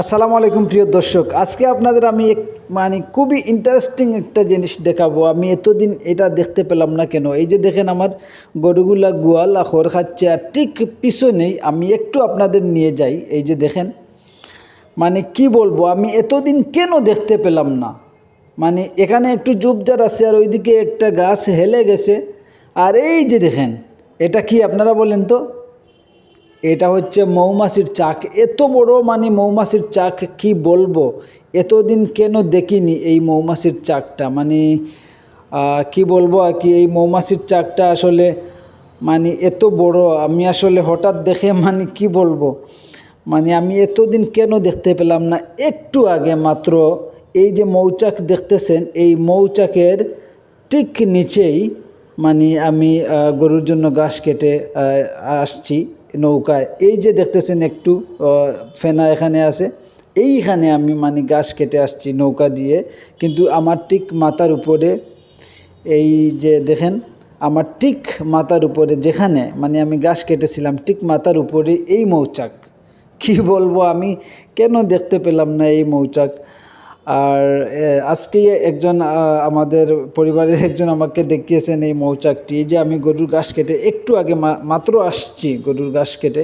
আসসালামু আলাইকুম প্রিয় দর্শক। আজকে আপনাদের আমি এক মানে খুবই ইন্টারেস্টিং একটা জিনিস দেখাবো। আমি এতদিন এটা দেখতে পেলাম না কেন? এই যে দেখেন আমার গরুগুলা গোয়াল আখর খাচ্ছে আর ঠিক পিছনেই আমি একটু আপনাদের নিয়ে যাই। এই যে দেখেন মানে কি বলব, আমি এতদিন কেন দেখতে পেলাম না? মানে এখানে একটু জুবজার আছে আর ওইদিকে একটা গাছ হেলে গেছে। আর এই যে দেখেন, এটা কি আপনারা বলেন তো? এটা হচ্ছে মৌমাছির চাক। এত বড় মানে মৌমাছির চাক কি বলব? এতদিন কেন দেখিনি এই মৌমাছির চাকটা? মানে কি বলব আর কি, এই মৌমাছির চাকটা আসলে মানে এত বড়। আমি আসলে হঠাৎ দেখে মানে কি বলব? মানে আমি এতদিন কেন দেখতে পেলাম না? একটু আগে মাত্র এই যে মৌচাক দেখতেছেন, এই মৌচাকের ঠিক নিচেই মানে আমি গরুর জন্য ঘাস কেটে আসছি। নৌকায় এই যে দেখতেছেন একটু ফেনা এখানে আছে, এইখানে আমি মানে গাছ কেটে আসছি নৌকা দিয়ে, কিন্তু আমার ঠিক মাথার উপরে, এই যে দেখেন, আমার ঠিক মাথার উপরে যেখানে মানে আমি গাছ কেটেছিলাম, ঠিক মাথার উপরে এই মৌচাক। কি বলব আমি? কেন দেখতে পেলাম না এই মৌচাক? আর আজকে একজন আমাদের পরিবারের একজন আমাকে দেখিয়েছেন এই মৌচাকটি যে আমি গরুর ঘাস কেটে একটু আগে মাত্র আসছি গরুর ঘাস কেটে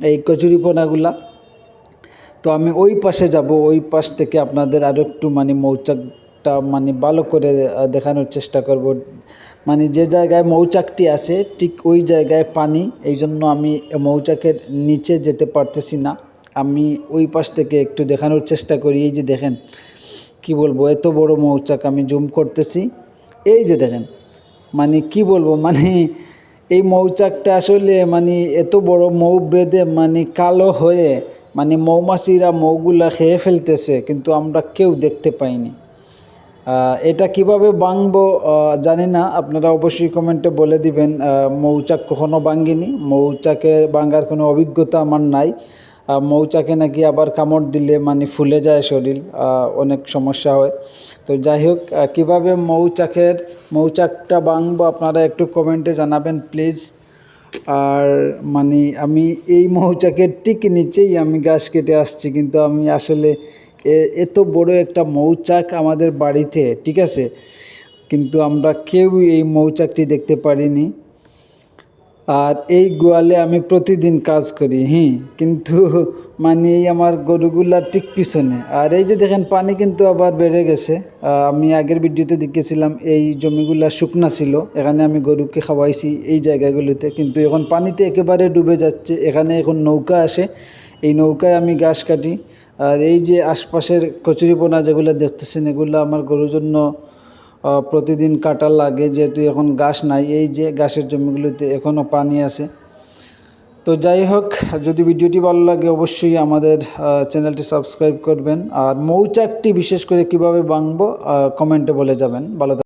এই কচুরিপোনাগুলা। তো আমি ওই পাশে যাব, ওই পাশ থেকে আপনাদের আরও একটু মানে মৌচাকটা মানে ভালো করে দেখানোর চেষ্টা করব। মানে যে জায়গায় মৌচাকটি আছে, ঠিক ওই জায়গায় পানি এই জন্য আমি মৌচাকের নিচে যেতে পারতেছি না। আমি ওই পাশ থেকে একটু দেখানোর চেষ্টা করি। এই যে দেখেন কি বলব এত বড় মৌচাক আমি জুম করতেছি। এই যে দেখেন মানে কি বলব মানে এই মৌচাকটা আসলে মানে এত বড় মৌ বেঁধে মানে কালো হয়ে মানে মৌমাছিরা মৌগুলা খেয়ে ফেলতেছে কিন্তু আমরা কেউ দেখতে পাইনি। এটা কীভাবে আহ, জানি না। আপনারা অবশ্যই কমেন্টে বলে দিবেন মৌচাক কখনো ভাঙ্গিনি। মৌচাকে বাঙ্গার কোনো অভিজ্ঞতা আমার নাই। মৌচাকে নাকি আবার কামড় দিলে মানে ফুলে যায় শরীর অনেক সমস্যা হয়। তো যাই হোক কীভাবে মৌচাকের, মৌচাকটা ভাঙবো আপনারা একটু কমেন্টে জানাবেন প্লিজ আর মানে আমি এই মৌচাকের ঠিক নিচেই আমি গাছ কেটে আসছি, কিন্তু আমি আসলে এত বড় একটা মৌচাক আমাদের বাড়িতে, ঠিক আছে? কিন্তু আমরা কেউ এই মৌচাকটি দেখতে পারিনি। আর এই গোয়ালে আমি প্রতিদিন কাজ করি হ্যাঁ কিন্তু মানে এই আমার গরুগুলার ঠিক পিছনে। আর এই যে দেখেন, পানি কিন্তু আবার বেড়ে গেছে। আমি আগের ভিডিওতে দেখেছিলাম, এই জমিগুলা শুকনা ছিল। এখানে আমি গরুকে খাওয়াইছি এই জায়গাগুলোতে। কিন্তু এখন পানিতে একেবারে ডুবে যাচ্ছে। এখানে এখন নৌকা আসে। এই নৌকায় আমি ঘাস কাটি। আর এই যে আশপাশের কচুরিপোনা যেগুলো দেখতেছেন, এগুলো আমার গরুর জন্য প্রতিদিন কাটা লাগে, যেহেতু এখন গাছ নাই, এই যে গাছের জমিগুলিতে এখনও পানি আছে। তো যাই হোক, যদি ভিডিওটি ভালো লাগে অবশ্যই আমাদের চ্যানেলটি সাবস্ক্রাইব করবেন। আর মৌচাকটি বিশেষ করে কীভাবে বাংবো কমেন্টে বলে যাবেন। ভালো